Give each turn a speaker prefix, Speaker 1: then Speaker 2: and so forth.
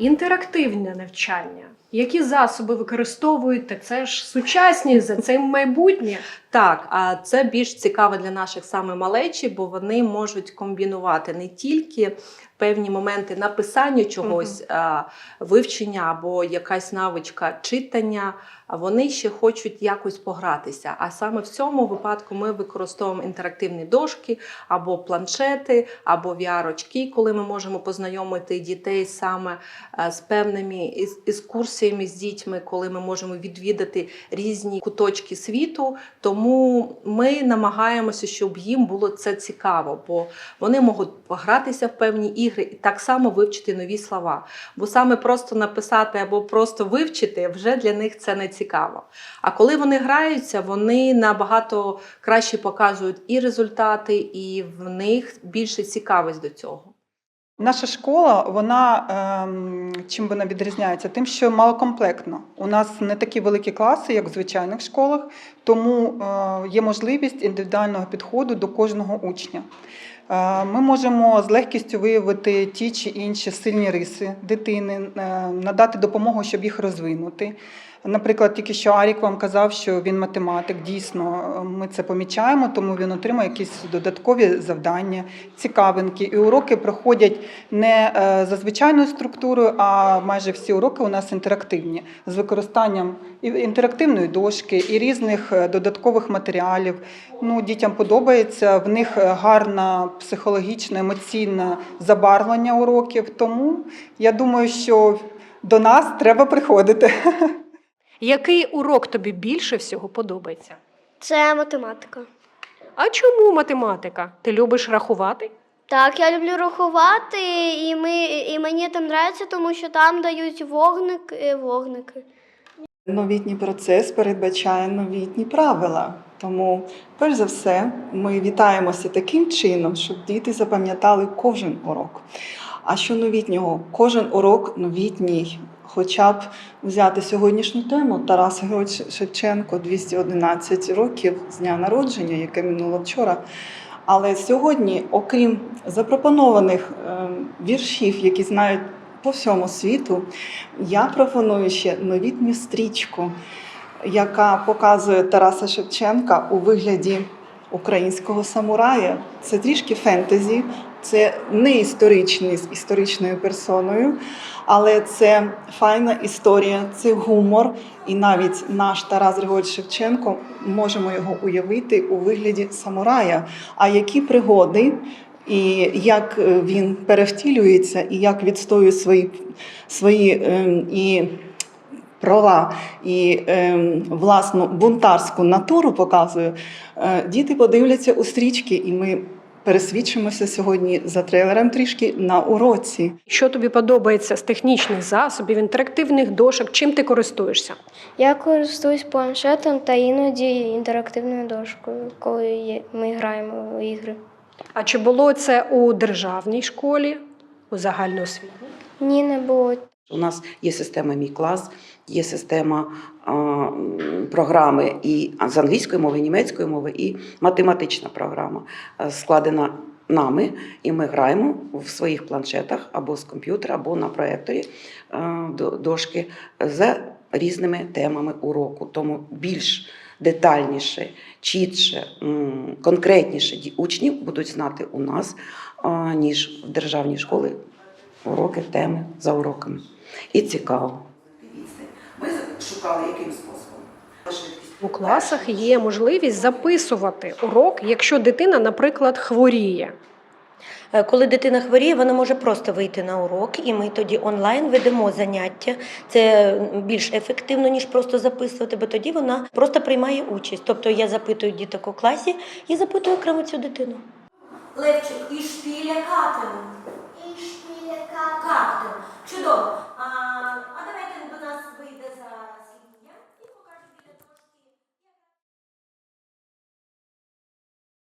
Speaker 1: інтерактивне навчання. Які засоби використовуєте? Це ж сучасні за цим майбутнє.
Speaker 2: Так, а це більш цікаво для наших саме малечі, бо вони можуть комбінувати не тільки певні моменти написання чогось, а, вивчення або якась навичка читання. А вони ще хочуть якось погратися. А саме в цьому випадку ми використовуємо інтерактивні дошки або планшети, або VR-очки, коли ми можемо познайомити дітей саме е, з певними із- екскурсіями з дітьми, коли ми можемо відвідати різні куточки світу. Тому ми намагаємося, щоб їм було це цікаво, бо вони можуть погратися в певні ігри і так само вивчити нові слова. Бо саме просто написати або просто вивчити вже для них це не цікаво. А коли вони граються, вони набагато краще показують і результати, і в них більше цікавість до цього.
Speaker 3: Наша школа, вона ем, чим вона відрізняється? Тим, що малокомплектна. У нас не такі великі класи, як в звичайних школах, тому е, є можливість індивідуального підходу до кожного учня. Е, Ми можемо з легкістю виявити ті чи інші сильні риси дитини, е, надати допомогу, щоб їх розвинути. Наприклад, тільки що Арік вам казав, що він математик. Дійсно, ми це помічаємо, тому він отримує якісь додаткові завдання, цікавинки. І уроки проходять не е, за звичайною структурою, а майже всі уроки у нас інтерактивні з використанням інтерактивної дошки, і різних додаткових матеріалів. Ну, дітям подобається, в них гарне психологічне, емоційне забарвлення уроків. Тому я думаю, що до нас треба приходити.
Speaker 1: Який урок тобі більше всього подобається?
Speaker 4: Це математика.
Speaker 1: А чому математика? Ти любиш рахувати?
Speaker 4: Так, я люблю рахувати, і, ми, і мені там подобається, тому що там дають вогник, е, вогники.
Speaker 5: Новітній процес передбачає новітні правила. Тому, перш за все, ми вітаємося таким чином, щоб діти запам'ятали кожен урок. А що новітнього? Кожен урок новітній. Хоча б взяти сьогоднішню тему Тарас Григорович Шевченко 211 років з дня народження, яке минуло вчора. Але сьогодні, окрім запропонованих е, віршів, які знають по всьому світу, я пропоную ще новітню стрічку, яка показує Тараса Шевченка у вигляді українського самурая. Це трішки фентезі, це не історичний з історичною персоною, але це файна історія, це гумор. І навіть наш Тарас Григорович Шевченко можемо його уявити у вигляді самурая. А які пригоди і як е, він перевтілюється, і як відстоює свої, свої ем, і права і ем, власну бунтарську натуру показує, е, діти подивляться у стрічки, і ми пересвідчимося сьогодні за трейлером трішки на уроці.
Speaker 1: Що тобі подобається з технічних засобів, інтерактивних дошок? Чим ти користуєшся?
Speaker 4: Я користуюсь планшетом та іноді інтерактивною дошкою, коли ми граємо в ігри.
Speaker 1: А чи було це у державній школі, у загальноосвітній?
Speaker 4: Ні, не було.
Speaker 6: У нас є система Мій клас, є система а, програми і з англійської мови, і німецької мови, і математична програма складена нами, і ми граємо в своїх планшетах або з комп'ютера, або на проєкторі е, до- дошки за різними темами уроку. Тому більш детальніше, чітше, конкретніше ді- учні будуть знати у нас, ніж в державній школі уроки, теми за уроками. І цікаво. Ми шукали яким способом.
Speaker 1: У класах є можливість записувати урок, якщо дитина, наприклад, хворіє.
Speaker 7: Е, коли дитина хворіє, вона може просто вийти на урок, і ми тоді онлайн ведемо заняття. Це більш ефективно, ніж просто записувати, бо тоді вона просто приймає участь. Тобто я запитую діток у класі і запитую окремо цю дитину.
Speaker 8: Левчик, і шпіля катер. І шпіля катер.